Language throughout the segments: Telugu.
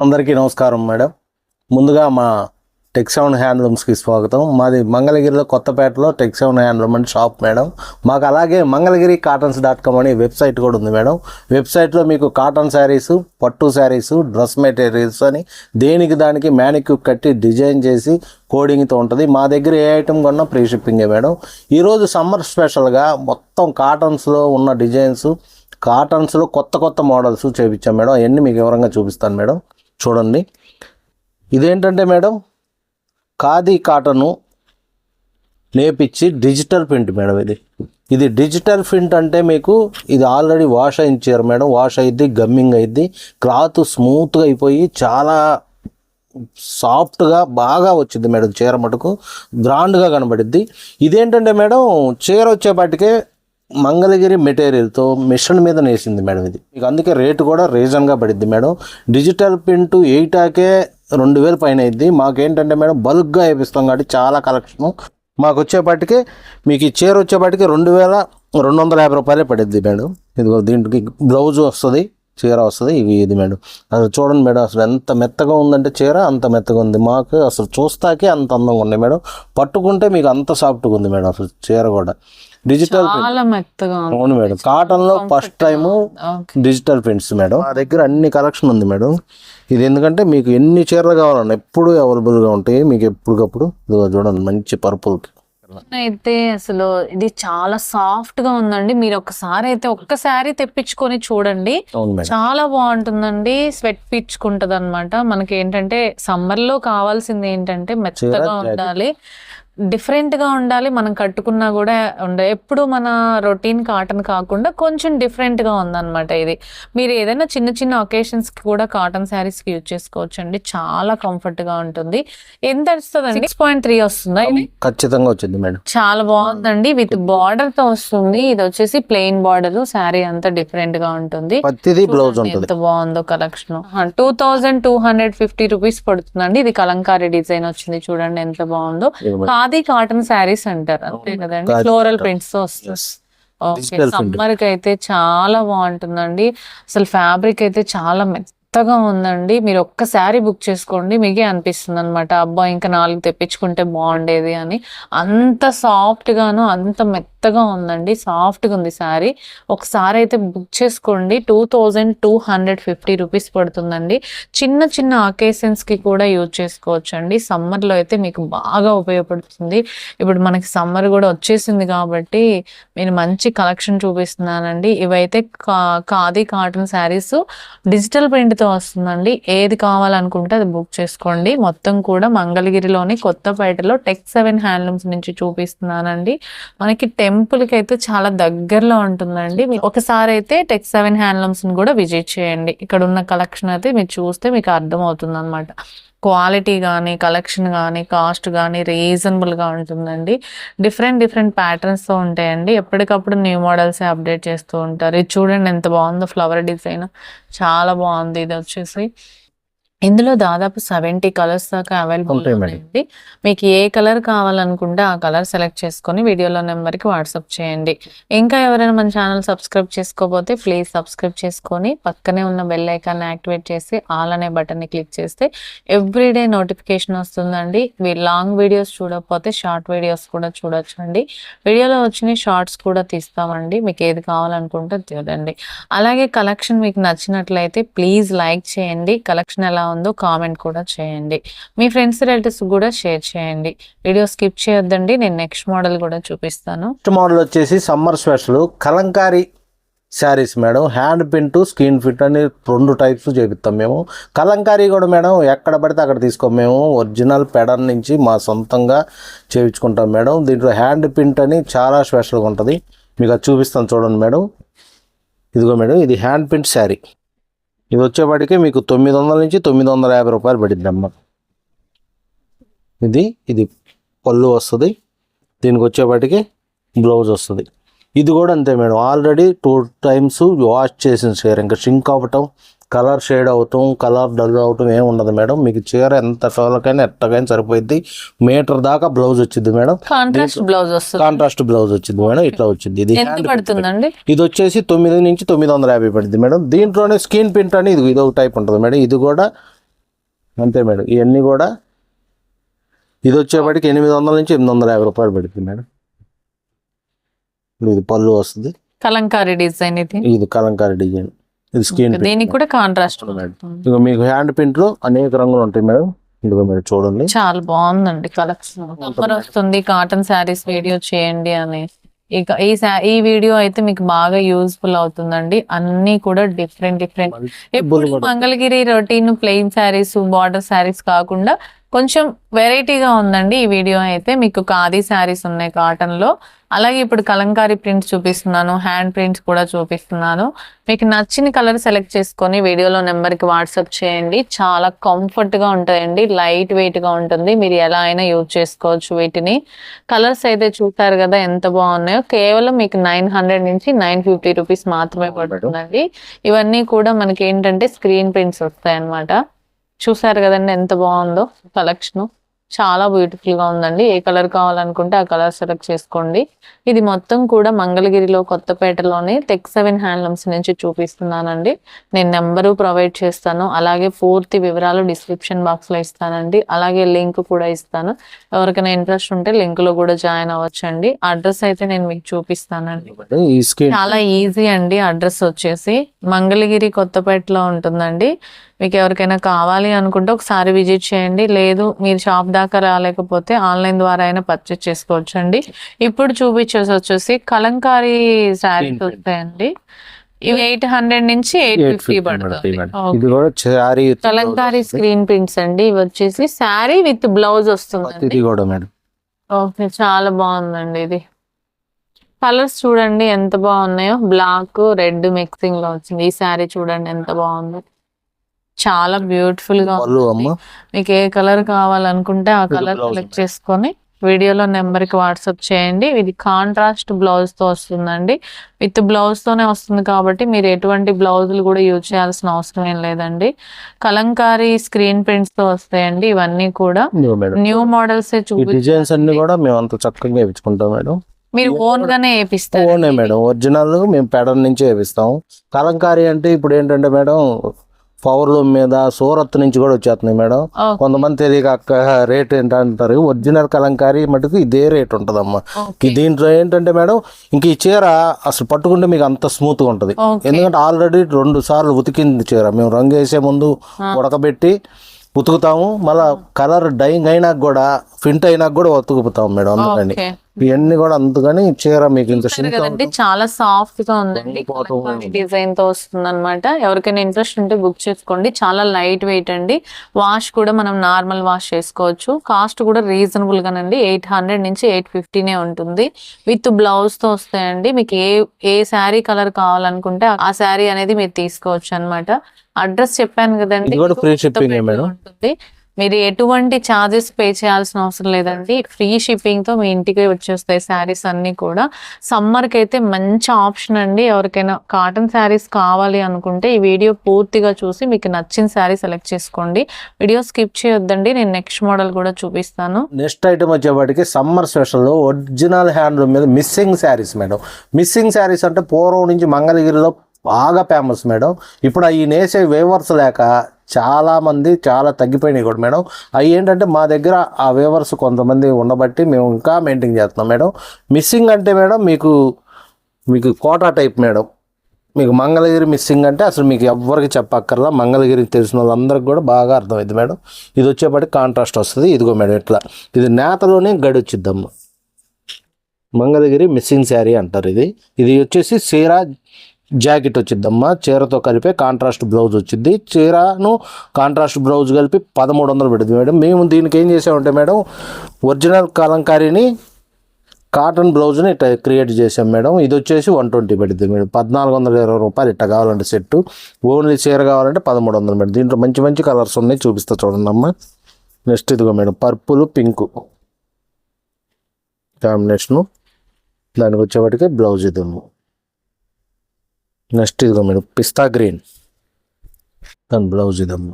అందరికీ నమస్కారం మేడం. ముందుగా మా టెక్ సెవెన్ హ్యాండ్లూమ్స్కి స్వాగతం. మాది మంగళగిరిలో కొత్తపేటలో టెక్ సెవెన్ హ్యాండ్లూమ్ అని షాప్ మేడం. మాకు అలాగే మంగళగిరి కాటన్స్ డాట్ కామ్ అని వెబ్సైట్ కూడా ఉంది మేడం. వెబ్సైట్లో మీకు కాటన్ శారీస్ పట్టు శారీస్ డ్రెస్ మెటీరియల్స్ అని దేనికి దానికి మ్యానిక్యూ కట్టి డిజైన్ చేసి కోడింగ్తో ఉంటుంది. మా దగ్గర ఏ ఐటమ్ కొన్నా ఫ్రీ షిప్పింగే మేడం. ఈరోజు సమ్మర్ స్పెషల్గా మొత్తం కాటన్స్లో ఉన్న డిజైన్స్ కాటన్స్లో కొత్త కొత్త మోడల్స్ చేపించాం మేడం. అవన్నీ మీకు వివరంగా చూపిస్తాను మేడం. చూడండి. ఇదేంటంటే మేడం ఖాదీ కాటను నేపిచ్చి డిజిటల్ ప్రింట్ మేడం ఇది. ఇది డిజిటల్ ప్రింట్ అంటే మీకు ఇది ఆల్రెడీ వాష్ అయించారు మేడం. వాష్ అయింది గమ్మింగ్ అయింది క్లాత్ స్మూత్గా అయిపోయి చాలా సాఫ్ట్గా బాగా వచ్చింది మేడం చీర మటుకు. బ్రాండ్గా కనబడిద్ది. ఇదేంటంటే మేడం చీర వచ్చేపాటికే మంగళగిరి మెటీరియల్తో మిషన్ మీద నేసింది మేడం ఇది. మీకు అందుకే రేటు కూడా రీజన్గా పడిద్ది మేడం. డిజిటల్ ప్రింట్ ఎయిటాకే రెండు వేలు పైన అయింది మాకేంటంటే మేడం బల్క్గా వేపిస్తాం కాబట్టి చాలా కలెక్షన్. మాకు వచ్చేపాటికి మీకు ఈ చీర వచ్చేపాటికి రెండు వేల రెండు వందల యాభై రూపాయలే పడిద్ది మేడం. ఇదిగో దీంట్కి బ్లౌజ్ వస్తుంది చీర వస్తుంది ఇవి ఇది మేడం. అసలు చూడండి మేడం అసలు ఎంత మెత్తగా ఉందంటే చీర అంత మెత్తగా ఉంది. మాకు అసలు చూస్తాకే అంత అందంగా ఉన్నాయి మేడం. పట్టుకుంటే మీకు అంత సాఫ్ట్గా ఉంది మేడం అసలు చీర కూడా. డిజిటల్ చాలా మెత్తగా అవును మేడం. కాటన్లో first time okay digital prints madam. మా దగ్గర అన్ని కలెక్షన్ ఉంది మేడం. ఇది ఎందుకంటే మీకు ఎన్ని చీరలు కావాలన్నా ఎప్పుడు అవైలబుల్గా ఉంటాయి. మీకు ఎప్పటికప్పుడు చూడండి మంచి పర్పుల్ అయితే అసలు ఇది చాలా సాఫ్ట్గా ఉందండి. మీరు ఒకసారి అయితే ఒక్క శారీ తెప్పించుకొని చూడండి. చాలా బాగుంటుందండి. స్వెట్ పీల్చుకుంటది అనమాట మనకి ఏంటంటే సమ్మర్లో కావాల్సింది ఏంటంటే మెత్తగా. ఉండాలి. డిఫరెంట్గా ఉండాలి మనం కట్టుకున్నా కూడా ఉండే ఎప్పుడు మన రొటీన్ కాటన్ కాకుండా కొంచెం డిఫరెంట్గా ఉందన్నమాట ఇది. మీరు ఏదైనా చిన్న చిన్న ఒకేషన్స్కి కూడా కాటన్ శారీస్కి యూజ్ చేసుకోవచ్చు అండి చాలా కంఫర్ట్గా ఉంటుంది. ఎంత వస్తుంది సిక్స్ పాయింట్ త్రీ వస్తుందా ఇది? ఖచ్చితంగా వచ్చింది మేడం. చాలా బాగుందండి. విత్ బార్డర్తో వస్తుంది. ఇది వచ్చేసి ప్లెయిన్ బార్డర్. శారీ అంతా డిఫరెంట్గా ఉంటుంది. బ్లౌజ్ ఎంత బాగుందో collection. Two thousand two hundred fifty rupees పడుతుందండి. ఇది కలంకారీ డిజైన్ వచ్చింది. చూడండి ఎంత బాగుందో. ఖాదీ కాటన్ శారీస్ అంటారు. అంతే కదండి? ఫ్లోరల్. ప్రింట్స్తో వస్తుంది. ఓకే. సమ్మర్కి అయితే చాలా బాగుంటుందండి. అసలు ఫ్యాబ్రిక్ అయితే చాలా మెత్తగా ఉందండి. మీరు ఒక్క శారీ బుక్ చేసుకోండి మీకే అనిపిస్తుంది అనమాట అబ్బా ఇంకా నాలుగు తెప్పించుకుంటే బాగుండేది అని. అంత సాఫ్ట్గాను అంత మెత్తగా ఉందండి. సాఫ్ట్గా ఉంది శారీ. ఒకసారి అయితే బుక్ చేసుకోండి. Two thousand two hundred fifty rupees పడుతుందండి. చిన్న చిన్న అకేషన్స్కి కూడా యూజ్ చేసుకోవచ్చు అండి సమ్మర్లో అయితే మీకు బాగా ఉపయోగపడుతుంది. ఇప్పుడు మనకి సమ్మర్ కూడా వచ్చేసింది కాబట్టి నేను మంచి కలెక్షన్ చూపిస్తున్నానండి. ఇవైతే కా- khadi cotton saris. Digital print తో వస్తుందండి. ఏది కావాలనుకుంటే అది బుక్ చేసుకోండి. మొత్తం కూడా మంగళగిరిలోని కొత్తపేటలో టెక్ సెవెన్ హ్యాండ్లూమ్స్ నుంచి చూపిస్తున్నానండి. మనకి టెంపుల్కి అయితే చాలా దగ్గరలో ఉంటుందండి. మీరు ఒకసారి అయితే టెక్ సెవెన్ హ్యాండ్లూమ్స్ని కూడా విజిట్ చేయండి. ఇక్కడ ఉన్న కలెక్షన్ అయితే మీరు చూస్తే మీకు అర్థం అవుతుంది అనమాట క్వాలిటీ కానీ కలెక్షన్ కానీ కాస్ట్ కానీ రీజనబుల్గా ఉంటుందండి. డిఫరెంట్ డిఫరెంట్ ప్యాటర్న్స్తో ఉంటాయండి. ఎప్పటికప్పుడు న్యూ మోడల్సే అప్డేట్ చేస్తూ ఉంటారు. ఇది చూడండి ఎంత బాగుందో ఫ్లవర్ డిజైన్. చాలా బాగుంది. ఇది వచ్చేసి ఇందులో దాదాపు సెవెంటీ కలర్స్ దాకా అవైలబుల్ ఉంటాయి మీకు ఏ కలర్ కావాలనుకుంటే ఆ కలర్ సెలెక్ట్ చేసుకొని వీడియోలో నెంబర్కి వాట్సాప్ చేయండి. ఇంకా ఎవరైనా మన ఛానల్ సబ్స్క్రైబ్ చేసుకోకపోతే ప్లీజ్ సబ్స్క్రైబ్ చేసుకొని పక్కనే ఉన్న బెల్ ఐకాన్ని యాక్టివేట్ చేసి ఆల్ అనే బటన్ని క్లిక్ చేస్తే ఎవ్రీడే నోటిఫికేషన్ వస్తుందండి. మీరు లాంగ్ వీడియోస్ చూడకపోతే షార్ట్ వీడియోస్ కూడా చూడొచ్చు అండి వీడియోలో వచ్చిన షార్ట్స్ కూడా తీస్తామండి. మీకు ఏది కావాలనుకుంటే చూడండి అలాగే కలెక్షన్ మీకు నచ్చినట్లయితే ప్లీజ్ లైక్ చేయండి. కలెక్షన్ ఎలా ఉందో కామెంట్ కూడా చేయండి. మీ ఫ్రెండ్స్ రిలేటివ్స్ కూడా షేర్ చేయండి. వీడియో స్కిప్ చేయొద్దండి. నేను నెక్స్ట్ మోడల్ కూడా చూపిస్తాను. నెక్స్ట్ మోడల్ వచ్చేసి summer special kalamkari saris madam. Hand print screen fit అని రెండు టైప్స్ చేపిస్తాం మేము. కలంకారీ కూడా మేడం ఎక్కడ పడితే అక్కడ తీసుకోం మేము. ఒరిజినల్ పెడర్ నుంచి మా సొంతంగా చేయించుకుంటాం మేడం. దీంట్లో హ్యాండ్ ప్రింట్ అని చాలా స్పెషల్గా ఉంటుంది. మీకు అది చూపిస్తాను చూడండి మేడం. ఇదిగో మేడం ఇది హ్యాండ్ ప్రింట్ శారీ. ఇది వచ్చేపాటికి మీకు తొమ్మిది వందల నుంచి తొమ్మిది వందల యాభై రూపాయలు పడింది అమ్మ. ఇది ఇది పళ్ళు వస్తుంది దీనికి వచ్చేపాటికి బ్లౌజ్ వస్తుంది. ఇది కూడా అంతే madam. Already two times wash చేసిన చీర ఇంకా షింక్ అవ్వటం కలర్ షేడ్ అవటం కలర్ డల్ అవటం ఏమి ఉండదు మేడం. మీకు చీర ఎంత సోలకైనా ఎట్టకైనా సరిపోయింది మీటర్ దాకా బ్లౌజ్ వచ్చింది మేడం. కాంట్రాస్ట్ బ్లౌజ్ వస్తుంది. కాంట్రాస్ట్ బ్లౌజ్ వచ్చింది మేడం. ఇట్లా వచ్చింది ఇది పడుతుందండి? ఇది వచ్చేసి తొమ్మిది నుంచి తొమ్మిది వందల యాభై పడుతుంది మేడం. దీంట్లోనే స్కిన్ ప్రింట్ అని ఇది ఇది ఒక టైప్ ఉంటుంది మేడం. ఇది కూడా అంతే మేడం. ఇవన్నీ కూడా ఇది వచ్చేప్పటికి ఎనిమిది వందల నుంచి ఎనిమిది వందల యాభై రూపాయలు పడుతుంది మేడం. ఇది పళ్ళు వస్తుంది. కలంకారీ డిజైన్ ఇది. ఇది కలంకారీ డిజైన్. ఇది స్క్రీన్ దీనికి కూడా కాంట్రాస్ట్ ఇక మీకు హ్యాండ్ ప్రింట్లో అనేక రంగులు ఉంటాయి మేడం. ఇదిగో మీరు చూడండి. చాలా బాగుందండి కలెక్షన్ వస్తుంది. కాటన్ శారీస్ వీడియో చేయండి అని. ఇక ఈ ఈ వీడియో అయితే మీకు బాగా యూస్ఫుల్ అవుతుందండి. అన్ని కూడా డిఫరెంట్ డిఫరెంట్ ఎప్పుడు Mangalagiri routine plain saris border saris కాకుండా కొంచెం వెరైటీగా ఉందండి ఈ వీడియో అయితే. మీకు ఖాదీ శారీస్ ఉన్నాయి కాటన్లో అలాగే ఇప్పుడు కలంకారీ ప్రింట్స్ చూపిస్తున్నాను హ్యాండ్ ప్రింట్స్ కూడా చూపిస్తున్నాను. మీకు నచ్చిన కలర్ సెలెక్ట్ చేసుకొని వీడియోలో నెంబర్కి వాట్సాప్ చేయండి. చాలా కంఫర్ట్గా ఉంటాయండి లైట్ వెయిట్గా ఉంటుంది. మీరు ఎలా అయినా యూజ్ చేసుకోవచ్చు వీటిని. కలర్స్ అయితే చూసారు కదా ఎంత బాగున్నాయో. కేవలం మీకు నైన్ హండ్రెడ్ నుంచి నైన్ ఫిఫ్టీ రూపీస్ మాత్రమే పడుతుందండి. ఇవన్నీ కూడా మనకి ఏంటంటే స్క్రీన్ ప్రింట్స్ వస్తాయి అన్నమాట చూసారు కదండి ఎంత బాగుందో కలెక్షన్ చాలా బ్యూటిఫుల్గా ఉందండి. ఏ కలర్ కావాలనుకుంటే ఆ కలర్ సెలెక్ట్ చేసుకోండి. ఇది మొత్తం కూడా మంగళగిరిలో కొత్తపేటలోనే టెక్ సెవెన్ హ్యాండ్లూమ్స్ నుంచి చూపిస్తున్నానండి. నేను నెంబరు ప్రొవైడ్ చేస్తాను. అలాగే పూర్తి వివరాలు డిస్క్రిప్షన్ బాక్స్లో ఇస్తానండి. అలాగే లింక్ కూడా ఇస్తాను. ఎవరికైనా ఇంట్రెస్ట్ ఉంటే లింక్లో కూడా జాయిన్ అవ్వచ్చండి. అడ్రస్ అయితే నేను మీకు చూపిస్తానండి. చాలా ఈజీ అండి అడ్రస్ వచ్చేసి. మంగళగిరి కొత్తపేటలో ఉంటుందండి. మీకు ఎవరికైనా కావాలి అనుకుంటే ఒకసారి విజిట్ చేయండి. లేదు మీరు షాప్ దాకా రాలేకపోతే ఆన్లైన్ ద్వారా అయినా పర్చేస్ చేసుకోవచ్చు అండి ఇప్పుడు చూపించేసి వచ్చేసి కలంకారీ శారీస్ వస్తాయండి. ఇవి ఎయిట్ హండ్రెడ్ నుంచి ఎయిట్ ఫిఫ్టీ పడుతుంది. ఇది కూడా శారీ కలంకారీ స్క్రీన్ ప్రింట్స్ అండి. ఇవి వచ్చేసి శారీ విత్ బ్లౌజ్ వస్తుందండి. ఇది కూడా మేడం. ఓకే చాలా బాగుందండి ఇది. కలర్స్ చూడండి ఎంత బాగున్నాయో. బ్లాక్ రెడ్ మిక్సింగ్లో వచ్చింది. ఈ శారీ చూడండి ఎంత బాగుందో. చాలా బ్యూటిఫుల్గా పళ్ళు ఉంది. అమ్మ. మీకు ఏ కలర్ కావాలనుకుంటే ఆ కలర్ సెలెక్ట్ చేసుకొని వీడియోలో నెంబర్కి వాట్సాప్ చేయండి. ఇది కాంట్రాస్ట్ బ్లౌజ్తో వస్తుందండి. విత్ బ్లౌజ్ తోనే వస్తుంది కాబట్టి మీరు ఎటువంటి బ్లౌజులు కూడా యూజ్ చేయాల్సిన అవసరం ఏం లేదండి. కలంకారీ స్క్రీన్ ప్రింట్స్తో వస్తాయండి. ఇవన్నీ కూడా న్యూ మోడల్స్ డిజైన్స్ అన్ని కూడా మేము అంత చక్కగా వేయించుకుంటాం మేడం. మీరు ఓన్ గానే వేపిస్తారు. ఓనే మేడం. ఒరిజినల్ మేము పెడల నుంచి వేపిస్తాం. కలంకారీ అంటే ఇప్పుడు ఏంటంటే మేడం పవర్ల మీద సూరత్ నుంచి కూడా వచ్చేస్తున్నాయి మేడం. కొంతమంది తెలియక అక్క రేట్ ఏంటంటారు? ఒరిజినల్ కలంకారీ మటుకు ఇదే రేట్ ఉంటుందమ్మా. దీంట్లో ఏంటంటే మేడం ఇంక ఈ చీర అసలు పట్టుకుంటే మీకు అంత స్మూత్గా ఉంటుంది. ఓకే. ఎందుకంటే ఆల్రెడీ రెండు సార్లు ఉతికింది చీర. మేము రంగు వేసే ముందు ఉడకబెట్టి ఉతుకుతాము. మళ్ళా కలర్ డైయింగ్ అయినాక కూడా ఫింట్ అయినాక కూడా ఉతుకుతాం మేడం అందుకని. ఇవన్నీ కూడా అందుకని చీర మీకు ఇంత కదండి చాలా సాఫ్ట్గా ఉందండి డిజైన్తో వస్తుంది అనమాట ఎవరికైనా ఇంట్రెస్ట్ ఉంటే బుక్ చేసుకోండి. చాలా లైట్ వెయిట్ అండి. వాష్ కూడా మనం నార్మల్ వాష్ చేసుకోవచ్చు. కాస్ట్ కూడా రీజనబుల్ గానండి. ఎయిట్ హండ్రెడ్ నుంచి ఎయిట్ ఫిఫ్టీనే ఉంటుంది. విత్ బ్లౌజ్తో వస్తాయండి. మీకు ఏ ఏ శారీ కలర్ కావాలనుకుంటే ఆ శారీ అనేది మీరు తీసుకోవచ్చు అన్నమాట. అడ్రస్ చెప్పాను కదండి? ఉంటుంది. మీరు ఎటువంటి ఛార్జెస్ పే చేయాల్సిన అవసరం లేదండి. ఫ్రీ షిప్పింగ్తో మీ ఇంటికి వచ్చేస్తాయి శారీస్ అన్నీ కూడా. సమ్మర్కి అయితే మంచి ఆప్షన్ అండి. ఎవరికైనా కాటన్ శారీస్ కావాలి అనుకుంటే ఈ వీడియో పూర్తిగా చూసి మీకు నచ్చిన శారీ సెలెక్ట్ చేసుకోండి. వీడియో స్కిప్ చేయొద్దండి. నేను నెక్స్ట్ మోడల్ కూడా చూపిస్తాను. నెక్స్ట్ ఐటమ్ వచ్చేవాటికి సమ్మర్ స్పెషల్లో ఒరిజినల్ హ్యాండ్లూమ్ మీద missing saris madam missing saris అంటే పూర్వం నుంచి మంగళగిరిలో బాగా ఫేమస్ మేడం ఇప్పుడు అవి నేసే వేవర్స్ లేక చాలామంది చాలా తగ్గిపోయినాయి కూడా మేడం. అవి ఏంటంటే మా దగ్గర ఆ వేవర్స్ కొంతమంది ఉండబట్టి మేము ఇంకా మెయింటైన్ చేస్తున్నాం మేడం. మిస్సింగ్ అంటే మేడం మీకు మీకు కోటా టైప్ మేడం. మీకు మంగళగిరి మిస్సింగ్ అంటే అసలు మీకు ఎవ్వరికి చెప్పక్కర్లా. మంగళగిరి తెలిసిన వాళ్ళందరికీ కూడా బాగా అర్థమైంది మేడం. ఇది వచ్చేపటి కాంట్రాస్ట్ వస్తుంది. ఇదిగో మేడం ఇట్లా. ఇది నేతలోనే గడి వచ్చిద్దమ్మ మంగళగిరి మిస్సింగ్ శారీ అంటారు ఇది. ఇది వచ్చేసి సీరా జాకెట్ వచ్చిద్దమ్మా చీరతో కలిపే కాంట్రాస్ట్ బ్లౌజ్ వచ్చింది చీరను కాంట్రాస్ట్ బ్లౌజ్ కలిపి పదమూడు వందలు పెడుతుంది మేడం. మేము దీనికి ఏం చేసామంటే మేడం ఒరిజినల్ కలంకారీని కాటన్ బ్లౌజ్ని ఇట్లా క్రియేట్ చేసాం మేడం. ఇది వచ్చేసి వన్ ట్వంటీ పెడుతుంది మేడం. పద్నాలుగు వందల ఇరవై రూపాయలు ఇట్లా కావాలంటే సెట్ ఓన్లీ చీర కావాలంటే పదమూడు వందలు మేడం. దీంట్లో మంచి మంచి కలర్స్ ఉన్నాయి చూపిస్తా చూడండి అమ్మ. నెక్స్ట్ ఇదిగో మేడం పర్పుల్ పింక్ కాంబినేషను. దానికి వచ్చేవాటికి బ్లౌజ్ ఇది నెక్స్ట్ ఇదిగో మేడం పిస్తా గ్రీన్. దాని బ్లౌజ్ ఇదమ్మ.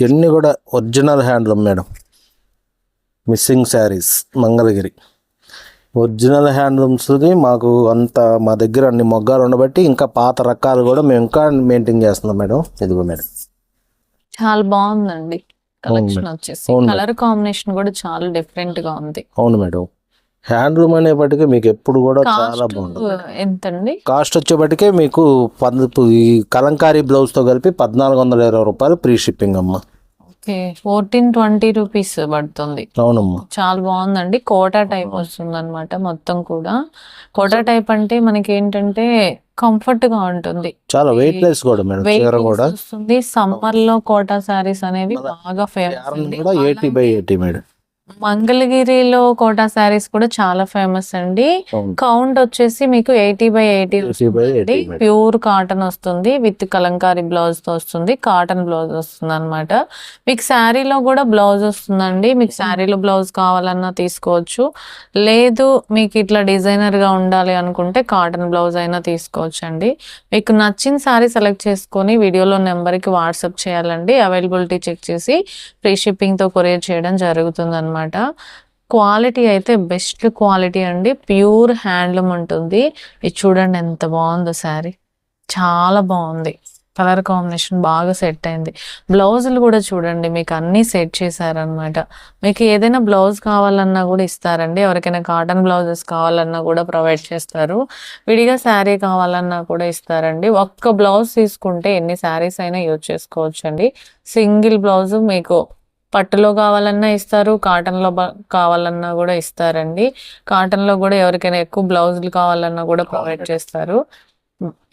ఇవన్నీ కూడా original handloom madam. Missing saris Mangalagiri. Original హ్యాండ్లూమ్స్ది మాకు అంత మా దగ్గర అన్ని మొగ్గాలు ఉండబట్టి ఇంకా పాత రకాలు కూడా మేము ఇంకా మెయింటైన్ చేస్తున్నాం మేడం. ఇదిగో మేడం. చాలా బాగుందండి. కలెక్షన్. వచ్చేసి. కలర్ కాంబినేషన్ కూడా చాలా డిఫరెంట్గా ఉంది. అవును మేడం. హ్యాండ్లూమ్ అనేప్పటికీ మీకు ఎప్పుడు కూడా చాలా బాగుంటుంది. కాస్ట్ వచ్చేప్పటికే మీకు ఈ కలంకారీ బ్లౌజ్తో కలిపి పద్నాలుగు వందల ఇరవై రూపాయలు ఫ్రీ షిప్పింగ్ అమ్మ. ఓకే ఫోర్టీన్ ట్వంటీ రూపీస్ పడుతుంది. అవునమ్మా. చాలా బాగుందండి. కోటా టైప్ వస్తుంది అనమాట మొత్తం కూడా. కోటా టైప్ అంటే మనకి ఏంటంటే కంఫర్ట్గా ఉంటుంది. చాలా వెయిట్ లెస్ కూడా మేడం చీర కూడా. వస్తుంది. సమ్మర్లో కోటా సారీస్ అనేవి బాగా ఫేమస్ కూడా ఎయిటీ బై ఎయిటీ మేడం. మంగళగిరిలో కోటా సారీస్ కూడా చాలా ఫేమస్ అండి. కౌంట్ వచ్చేసి మీకు eighty by eighty 80 by 80 madam. Pure cotton వస్తుంది. విత్ కలంకారీ బ్లౌజ్తో వస్తుంది. కాటన్ బ్లౌజ్ వస్తుంది అనమాట మీకు శారీలో కూడా బ్లౌజ్ వస్తుందండి. మీకు శారీలో బ్లౌజ్ కావాలన్నా తీసుకోవచ్చు. లేదు మీకు ఇట్లా డిజైనర్గా ఉండాలి అనుకుంటే కాటన్ బ్లౌజ్ అయినా తీసుకోవచ్చు అండి మీకు నచ్చిన శారీ సెలెక్ట్ చేసుకొని వీడియోలో నెంబర్కి వాట్సాప్ చేయాలండి. అవైలబిలిటీ చెక్ చేసి ఫ్రీ షిప్పింగ్తో కొరియర్ చేయడం జరుగుతుంది అనమాట క్వాలిటీ అయితే బెస్ట్ క్వాలిటీ అండి. ప్యూర్ హ్యాండ్లూమ్ ఉంటుంది. ఇది చూడండి ఎంత బాగుందో శారీ. చాలా బాగుంది. కలర్ కాంబినేషన్ బాగా సెట్ అయింది. బ్లౌజులు కూడా చూడండి మీకు అన్నీ సెట్ చేశారనమాట మీకు ఏదైనా బ్లౌజ్ కావాలన్నా కూడా ఇస్తారండి. ఎవరికైనా కాటన్ బ్లౌజెస్ కావాలన్నా కూడా ప్రొవైడ్ చేస్తారు. విడిగా శారీ కావాలన్నా కూడా ఇస్తారండి. ఒక్క బ్లౌజ్ తీసుకుంటే ఎన్ని శారీస్ అయినా యూజ్ చేసుకోవచ్చండి. సింగిల్ బ్లౌజ్ మీకు పట్టులో కావాలన్నా ఇస్తారు కాటన్లో కావాలన్నా కూడా ఇస్తారండి. కాటన్లో కూడా ఎవరికైనా ఎక్కువ బ్లౌజులు కావాలన్నా కూడా ప్రొవైడ్ చేస్తారు.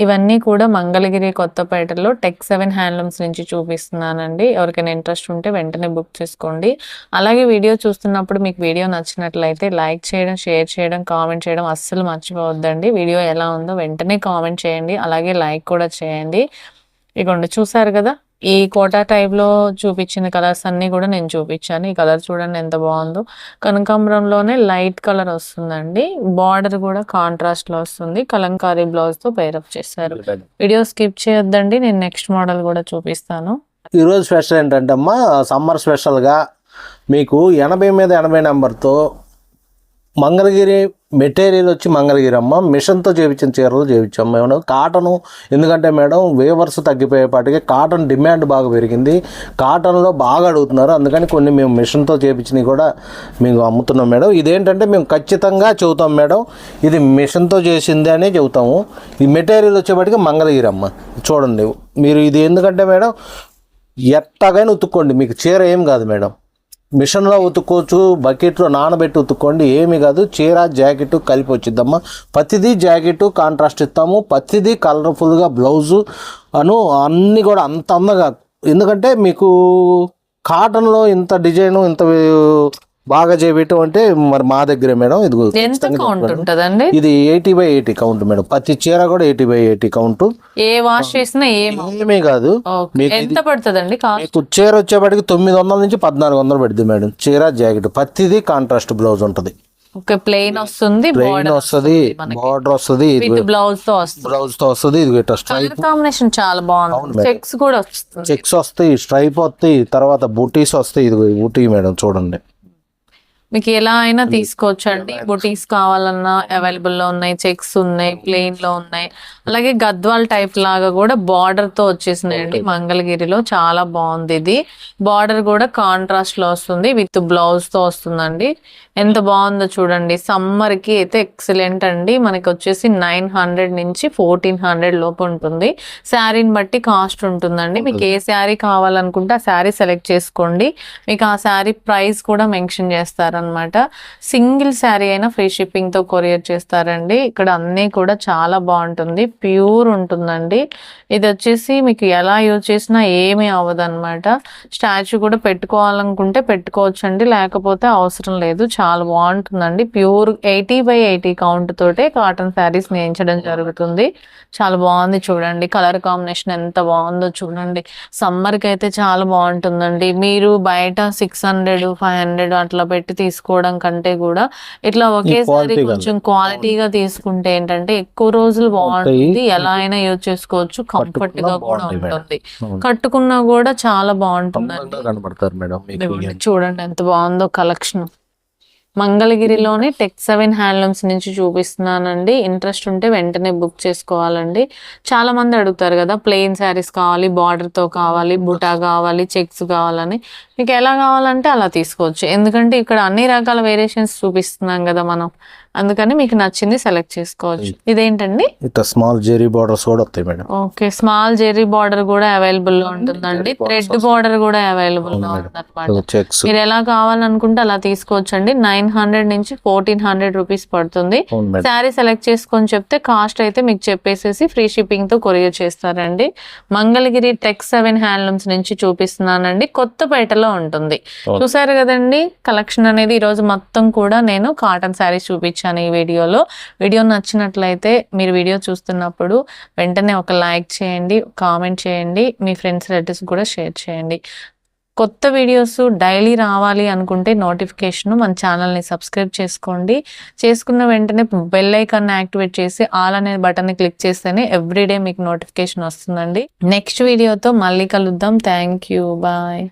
ఇవన్నీ కూడా మంగళగిరి కొత్తపేటలో టెక్ సెవెన్ హ్యాండ్లూమ్స్ నుంచి చూపిస్తున్నానండి. ఎవరికైనా ఇంట్రెస్ట్ ఉంటే వెంటనే బుక్ చేసుకోండి. అలాగే వీడియో చూస్తున్నప్పుడు మీకు వీడియో నచ్చినట్లయితే లైక్ చేయడం షేర్ చేయడం కామెంట్ చేయడం అస్సలు మర్చిపోవద్దండి. వీడియో ఎలా ఉందో వెంటనే కామెంట్ చేయండి. అలాగే లైక్ కూడా చేయండి. ఇగోండి చూసారు కదా? ఈ కోటా type లో చూపించిన కలర్స్ అన్ని కూడా నేను చూపించాను. ఈ కలర్ చూడండి ఎంత బాగుందో. కనకాంబరంలోనే లైట్ కలర్ వస్తుందండి. బార్డర్ కూడా కాంట్రాస్ట్లో వస్తుంది. కలంకారీ బ్లౌజ్తో పేరప్ చేశారు. వీడియో స్కిప్ చేయొద్దండి. నేను నెక్స్ట్ మోడల్ కూడా చూపిస్తాను. ఈరోజు స్పెషల్ ఏంటంటే అమ్మా సమ్మర్ స్పెషల్గా మీకు ఎనభై మీద ఎనభై నెంబర్తో మంగళగిరి మెటీరియల్ వచ్చి మంగళగిరి అమ్మ. మిషన్తో చేయించిన చీరలు చేయించాం మేము కాటను ఎందుకంటే మేడం వేవర్స్ తగ్గిపోయేపాటికి కాటన్ డిమాండ్ బాగా పెరిగింది. కాటన్లో బాగా అడుగుతున్నారు. అందుకని కొన్ని మేము మిషన్తో చేయించినవి కూడా మేము అమ్ముతున్నాం మేడం. ఇదేంటంటే మేము ఖచ్చితంగా చెబుతాం మేడం ఇది మిషన్తో చేసింది అనే చెబుతాము. ఈ మెటీరియల్ వచ్చేపాటికి మంగళగిరి అమ్మ. చూడండి మీరు ఇది ఎందుకంటే మేడం ఎట్టగానే ఉతుక్కోండి. మీకు చీర ఏం కాదు మేడం. మిషన్లో ఉతుక్కోవచ్చు బకెట్లో నానబెట్టి ఉతుక్కోండి ఏమి కాదు చీర జాకెట్ కలిపి వచ్చిద్దమ్మా. ప్రతిదీ జాకెట్ కాంట్రాస్ట్ ఇస్తాము ప్రతిదీ కలర్ఫుల్గా బ్లౌజు అను అన్నీ కూడా అంత అందగా. ఎందుకంటే మీకు కాటన్లో ఇంత డిజైన్ ఇంత బాగా చేపెట్టు అంటే మరి మా దగ్గరే మేడం. ఇది ఎంత కౌంట్ ఉంటదండి? ఇది eighty by eighty count madam. ప్రతి చీర కూడా ఎయిటీ బై ఎయిటీ కౌంట్. ఏ వాష్ చేసినా ఏమీ కాదు. ఎంత పడుతుందండి కాస్ట్? మీకు చీర వచ్చేప్పటికి తొమ్మిది వందల నుంచి పద్నాలుగు వందలు పడుతుంది మేడం. చీర జాకెట్. ప్రతిదీ కాంట్రాస్ట్ బ్లౌజ్ ఉంటుంది. ఓకే ప్లెయిన్ వస్తుంది ప్లెయిన్ వస్తుంది బార్డర్ వస్తుంది బ్లౌజ్తో వస్తుంది. బ్లౌజ్తో వస్తుంది ఇది ఇట్లా స్ట్రైప్ కలర్ కాంబినేషన్ చాలా బాగుంది. చెక్స్ కూడా వస్తుంది. చెక్స్ వస్తాయి స్ట్రైప్ వస్తాయి తర్వాత బూటీస్ వస్తాయి ఇది బూటీ మేడం చూడండి. మీకు ఎలా అయినా తీసుకోవచ్చు అండి బుటీస్ కావాలన్నా అవైలబుల్లో ఉన్నాయి చెక్స్ ఉన్నాయి ప్లెయిన్లో ఉన్నాయి. అలాగే గద్వాల్ టైప్ లాగా కూడా బార్డర్తో వచ్చేసినాయండి మంగళగిరిలో చాలా బాగుంది ఇది. బార్డర్ కూడా కాంట్రాస్ట్లో వస్తుంది. విత్ బ్లౌజ్తో వస్తుందండి. ఎంత బాగుందో చూడండి. సమ్మర్కి అయితే ఎక్సలెంట్ అండి. మనకి వచ్చేసి నైన్ హండ్రెడ్ నుంచి ఫోర్టీన్ హండ్రెడ్ లోపు ఉంటుంది. శారీని బట్టి కాస్ట్ ఉంటుందండి. మీకు ఏ శారీ కావాలనుకుంటే ఆ శారీ సెలెక్ట్ చేసుకోండి. మీకు ఆ శారీ ప్రైస్ కూడా మెన్షన్ చేస్తారనమాట సింగిల్ శారీ అయినా ఫ్రీ షిప్పింగ్తో కొరియర్ చేస్తారండి. ఇక్కడ అన్నీ కూడా చాలా బాగుంటుంది. ప్యూర్ ఉంటుందండి. ఇది వచ్చేసి మీకు ఎలా యూజ్ చేసినా ఏమీ అవ్వదు అనమాట స్టాచ్యూ కూడా పెట్టుకోవాలనుకుంటే పెట్టుకోవచ్చు అండి లేకపోతే అవసరం లేదు. చాలా బాగుంటుందండి. Pure eighty by eighty count తోటే కాటన్ శారీస్ నేయించడం జరుగుతుంది. చాలా బాగుంది చూడండి. కలర్ కాంబినేషన్ ఎంత బాగుందో చూడండి. సమ్మర్కి అయితే చాలా బాగుంటుందండి. మీరు బయట సిక్స్ హండ్రెడ్ ఫైవ్ హండ్రెడ్ అట్లా పెట్టి తీసుకోవడం కంటే కూడా ఇట్లా ఒకేసారి కొంచెం క్వాలిటీగా తీసుకుంటే ఏంటంటే ఎక్కువ రోజులు బాగుంటుంది. ఎలా అయినా యూజ్ చేసుకోవచ్చు. కంఫర్ట్గా కూడా. ఉంటుంది. కట్టుకున్నా కూడా చాలా ఇదిగోండి, చూడండి ఎంత బాగుందో కలెక్షన్. మంగళగిరిలోని టెక్ సెవెన్ హ్యాండ్లూమ్స్ నుంచి చూపిస్తున్నానండి. ఇంట్రెస్ట్ ఉంటే వెంటనే బుక్ చేసుకోవాలండి. చాలా మంది అడుగుతారు కదా ప్లెయిన్ శారీస్ కావాలి border తో కావాలి బుటా కావాలి చెక్స్ కావాలని. మీకు ఎలా కావాలంటే అలా తీసుకోవచ్చు. ఎందుకంటే ఇక్కడ అన్ని రకాల వేరియేషన్స్ చూపిస్తున్నాం కదా మనం. అందుకని మీకు నచ్చింది సెలెక్ట్ చేసుకోవచ్చు. ఇదేంటండి? స్మాల్ జెరీ బార్డర్స్ కూడా వస్తాయి madam. Okay small zari border కూడా అవైలబుల్లో ఉంటుందండి. థ్రెడ్ బార్డర్ కూడా అవైలబుల్లో చెక్స్. మీరు ఎలా కావాలనుకుంటే అలా తీసుకోవచ్చండి. నైన్ హండ్రెడ్ నుంచి ఫోర్టీన్ హండ్రెడ్ రూపీస్ పడుతుంది. శారీ సెలెక్ట్ చేసుకొని చెప్తే కాస్ట్ అయితే మీకు చెప్పేసేసి ఫ్రీ షిప్పింగ్తో కొరియర్ చేస్తారండి. మంగళగిరి టెక్ సెవెన్ హ్యాండ్లూమ్స్ నుంచి చూపిస్తున్నానండి. కొత్తపేటలో ఉంటుంది. చూసారు కదండి కలెక్షన్ అనేది ఈ రోజు మొత్తం కూడా నేను కాటన్ శారీస్ చూపించాను ఈ వీడియోలో. వీడియో నచ్చినట్లయితే మీరు వీడియో చూస్తున్నప్పుడు వెంటనే ఒక లైక్ చేయండి కామెంట్ చేయండి మీ ఫ్రెండ్స్ రిలేటివ్స్ కూడా షేర్ చేయండి. కొత్త వీడియోస్ డైలీ రావాలి అనుకుంటే నోటిఫికేషన్ మన ఛానల్ని సబ్స్క్రైబ్ చేసుకోండి. చేసుకున్న వెంటనే బెల్ ఐకాన్ యాక్టివేట్ చేసి ఆల్ అనే బటన్ని క్లిక్ చేస్తేనే ఎవ్రీడే మీకు నోటిఫికేషన్ వస్తుందండి. నెక్స్ట్ వీడియోతో మళ్ళీ కలుద్దాం. Thank you. బాయ్.